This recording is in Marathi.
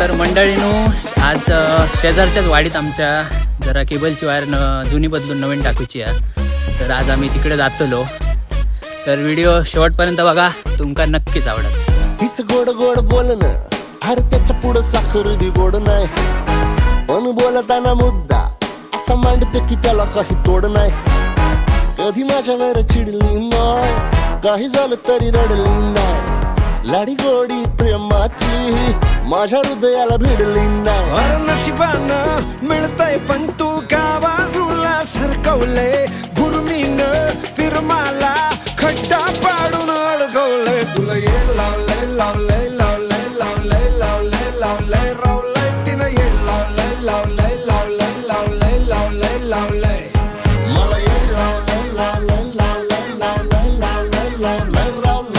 तर मंडळीनो आज शेजारच्याच वाडीत आमच्या जरा केबलची वायर न जुनी बदलून नवीन टाकूची आहे. तर आज आम्ही तिकडे जातलो. तर व्हिडिओ शेवटपर्यंत बघा तुमका नक्कीच आवडत तीच गोड गोड बोलणं अरे त्याच्या पुढं साखर बी गोड नाही. पण बोलताना मुद्दा असा मांडते की त्याला काही तोड नाही. कधी माझ्यावर चिडली नाही काही झालं तरी रडली नाही. लाडी गोडी प्रेमाची माझ्या हृदयाला भिडली ना नशिबान मिळतय पण तू का बाजूला सरकवले गुरमीन पिरमाला खड्डा पाडून अडकवलंय तुला ये लावलंय लावलंय लावलंय लावलंय लावलंय लावलंय रावलंय तिनं ये लावलंय लावलंय लावलंय लावलंय लावलंय लावलंय मला ये लावलंय लावलंय लावलंय लावलंय लावलंय लावलंय रावलंय